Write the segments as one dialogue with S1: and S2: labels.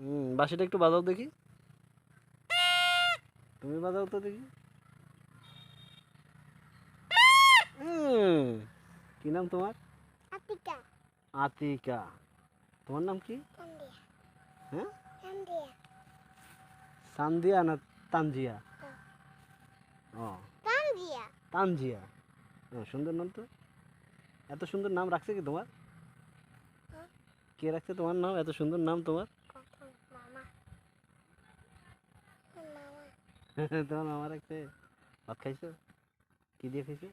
S1: হুম বাঁশিটা একটু বাজাও দেখি। তুমি বাজাও তো দেখি। কি নাম তোমার?
S2: আতিকা।
S1: আতিকা। তোমার নাম কি? হ্যাঁ? সান্দিয়া না তানজিয়া? ও।
S2: কান্দিয়া
S1: তানজিয়া। ও সুন্দর নাম তো। এত সুন্দর নাম রাখছে কি তোমার?
S2: হ্যাঁ।
S1: কে রাখছে তোমার নাম? এত সুন্দর নাম তোমার?
S2: মামা
S1: তোমার মামা ভাত খাইছো? কি দিয়ে খাইছো?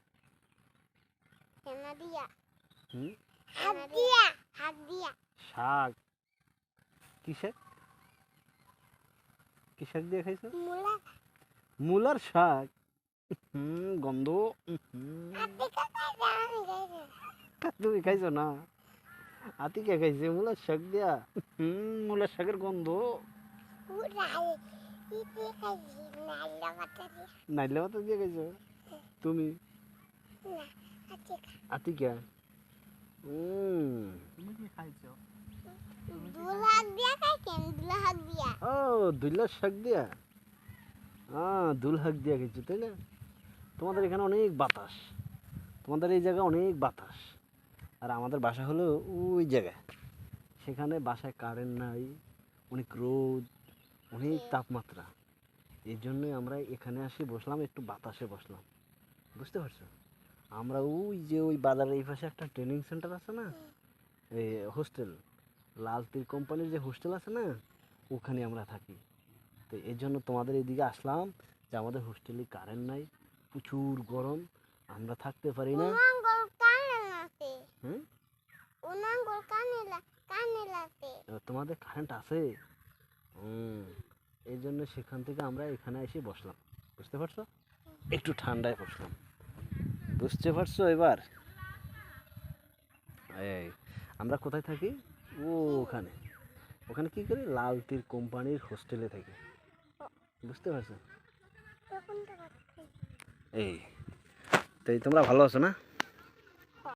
S1: শাক। কি শাক? কি শাক দিয়ে খাইছো?
S2: মুলা।
S1: মূলার শাক। হুম গন্ধ।
S2: আতিকা
S1: তুমি খাইছো না? আতি কে খাইছে মূলার শাক দিয়া। হুম মূলার শাকের গন্ধ।
S2: নাইলা মাথা দিয়ে
S1: খাইছো? তুমি?
S2: আতিকা?
S1: হুম
S3: তুমি কি খাইছো?
S1: ও দুলার শাক দিয়া? হ্যাঁ দুল শাক দিয়া খাইছো তাই না? তোমাদের এখানে অনেক বাতাস। তোমাদের এই জায়গায় অনেক বাতাস। আর আমাদের বাসা হলো ওই জায়গায়। সেখানে বাসায় কারেন্ট নাই অনেক রোদ। অনেক তাপমাত্রা। এই জন্যই আমরা এখানে আসি বসলাম একটু বাতাসে বসলাম। বুঝতে পারছ? আমরা ওই যে ওই বাজারের এই পাশে একটা ট্রেনিং সেন্টার আছে না? এই হোস্টেল লাল তীর কোম্পানির যে হোস্টেল আছে না? ওখানে আমরা থাকি। তো এর জন্য তোমাদের এদিকে আসলাম যে আমাদের হোস্টেলে কারেন্ট নাই প্রচুর গরম আমরা থাকতে পারি না। তোমাদের কারেন্ট আছে? এই জন্য সেখান থেকে আমরা এখানে এসে বসলাম। বুঝতে পারছ? একটু ঠান্ডায় বসলাম। বুঝতে পারছ এবার? এই আমরা কোথায় থাকি? ও ওখানে। ওখানে কি করি? লাল তীর কোম্পানির হোস্টেলে থাকি। বুঝতে পারছ? এই তাই তোমরা ভালো আছো না?